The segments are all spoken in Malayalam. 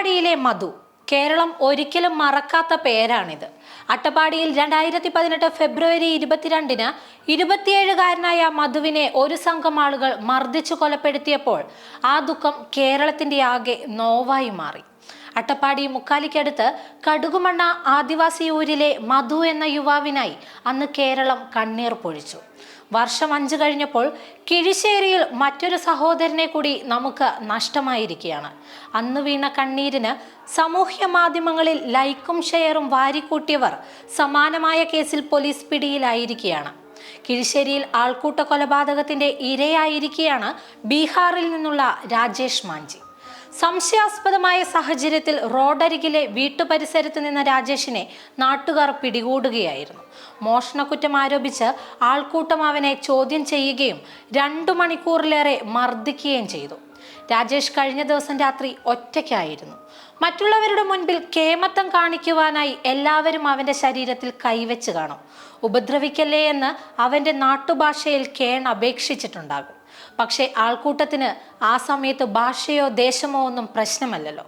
അട്ടപ്പാടിയിലെ മധു. കേരളം ഒരിക്കലും മറക്കാത്ത പേരാണിത്. അട്ടപ്പാടിയിൽ രണ്ടായിരത്തി പതിനെട്ട് ഫെബ്രുവരി ഇരുപത്തിരണ്ടിന് ഇരുപത്തിയേഴുകാരനായ മധുവിനെ ഒരു സംഘം ആളുകൾ മർദ്ദിച്ചു കൊലപ്പെടുത്തിയപ്പോൾ ആ ദുഃഖം കേരളത്തിന്റെ ആകെ നോവായി മാറി. അട്ടപ്പാടി മുക്കാലിക്കടുത്ത് കടുകുമണ്ണ ആദിവാസി ഊരിലെ മധു എന്ന യുവാവിനായി അന്ന് കേരളം കണ്ണീർ പൊഴിച്ചു. വർഷം അഞ്ച് കഴിഞ്ഞപ്പോൾ കിഴിശ്ശേരിയിൽ മറ്റൊരു സഹോദരനെ കൂടി നമുക്ക് നഷ്ടമായിരിക്കുകയാണ്. അന്ന് വീണ കണ്ണീരിന് സാമൂഹ്യ മാധ്യമങ്ങളിൽ ലൈക്കും ഷെയറും വാരിക്കൂട്ടിയവർ സമാനമായ കേസിൽ പോലീസ് പിടിയിലായിരിക്കുകയാണ്. കിഴിശ്ശേരിയിൽ ആൾക്കൂട്ട കൊലപാതകത്തിന്റെ ഇരയായിരിക്കുകയാണ് ബീഹാറിൽ നിന്നുള്ള രാജേഷ് മാഞ്ചി. സംശയാസ്പദമായ സാഹചര്യത്തിൽ റോഡരികിലെ വീട്ടുപരിസരത്ത് നിന്ന രാജേഷിനെ നാട്ടുകാർ പിടികൂടുകയായിരുന്നു. മോഷണക്കുറ്റം ആരോപിച്ച് ആൾക്കൂട്ടം അവനെ ചോദ്യം ചെയ്യുകയും രണ്ടു മണിക്കൂറിലേറെ മർദ്ദിക്കുകയും ചെയ്തു. രാജേഷ് കഴിഞ്ഞ ദിവസം രാത്രി ഒറ്റയ്ക്കായിരുന്നു. മറ്റുള്ളവരുടെ മുൻപിൽ കേമത്തം കാണിക്കുവാനായി എല്ലാവരും അവന്റെ ശരീരത്തിൽ കൈവച്ച് കാണും. ഉപദ്രവിക്കല്ലേ എന്ന് അവന്റെ നാട്ടുഭാഷയിൽ കേൺ അപേക്ഷിച്ചിട്ടുണ്ടാകും. പക്ഷേ ആൾക്കൂട്ടത്തിന് ആ സമയത്ത് ഭാഷയോ ദേശമോ ഒന്നും പ്രശ്നമല്ലല്ലോ.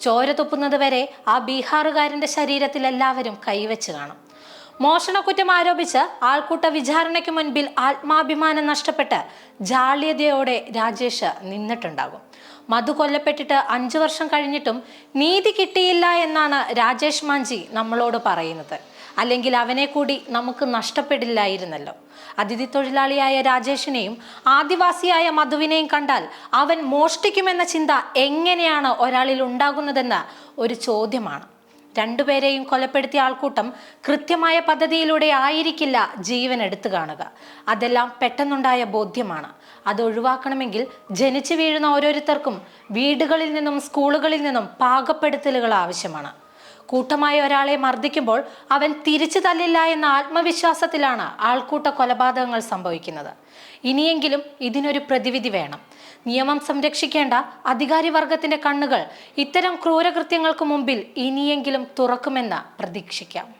ചോര തുപ്പുന്നത് വരെ ആ ബീഹാറുകാരന്റെ ശരീരത്തിൽ എല്ലാവരും കൈവച്ച് കാണും. മോഷണക്കുറ്റം ആരോപിച്ച് ആൾക്കൂട്ട വിചാരണയ്ക്ക് മുൻപിൽ ആത്മാഭിമാനം നഷ്ടപ്പെട്ട് ജാള്യതയോടെ രാജേഷ് നിന്നിട്ടുണ്ടാകും. മധു കൊല്ലപ്പെട്ടിട്ട് അഞ്ചു വർഷം കഴിഞ്ഞിട്ടും നീതി കിട്ടിയില്ല എന്നാണ് രാജേഷ് മാഞ്ചി നമ്മളോട് പറയുന്നത്. അല്ലെങ്കിൽ അവനെ കൂടി നമുക്ക് നഷ്ടപ്പെടില്ലായിരുന്നല്ലോ. അതിഥി തൊഴിലാളിയായ രാജേഷിനെയും ആദിവാസിയായ മധുവിനെയും കണ്ടാൽ അവൻ മോഷ്ടിക്കുമെന്ന ചിന്ത എങ്ങനെയാണ് ഒരാളിൽ ഉണ്ടാകുന്നതെന്ന് ഒരു ചോദ്യമാണ്. രണ്ടുപേരെയും കൊലപ്പെടുത്തിയ ആൾക്കൂട്ടം കൃത്യമായ പദ്ധതിയിലൂടെ ആയിരിക്കില്ല ജീവൻ എടുത്തു കാണുക. അതെല്ലാം പെട്ടെന്നുണ്ടായ ബോധ്യമാണ്. അത് ഒഴിവാക്കണമെങ്കിൽ ജനിച്ചു വീഴുന്ന ഓരോരുത്തർക്കും വീടുകളിൽ നിന്നും സ്കൂളുകളിൽ നിന്നും പാകപ്പെടുത്തലുകൾ ആവശ്യമാണ്. കൂട്ടമായ ഒരാളെ മർദ്ദിക്കുമ്പോൾ അവൻ തിരിച്ചു തല്ലില്ല എന്ന ആത്മവിശ്വാസത്തിലാണ് ആൾക്കൂട്ട കൊലപാതകങ്ങൾ സംഭവിക്കുന്നത്. ഇനിയെങ്കിലും ഇതിനൊരു പ്രതിവിധി വേണം. നിയമം സംരക്ഷിക്കേണ്ട അധികാരി വർഗത്തിന്റെ കണ്ണുകൾ ഇത്തരം ക്രൂരകൃത്യങ്ങൾക്ക് മുമ്പിൽ ഇനിയെങ്കിലും തുറക്കുമെന്ന് പ്രതീക്ഷിക്കാം.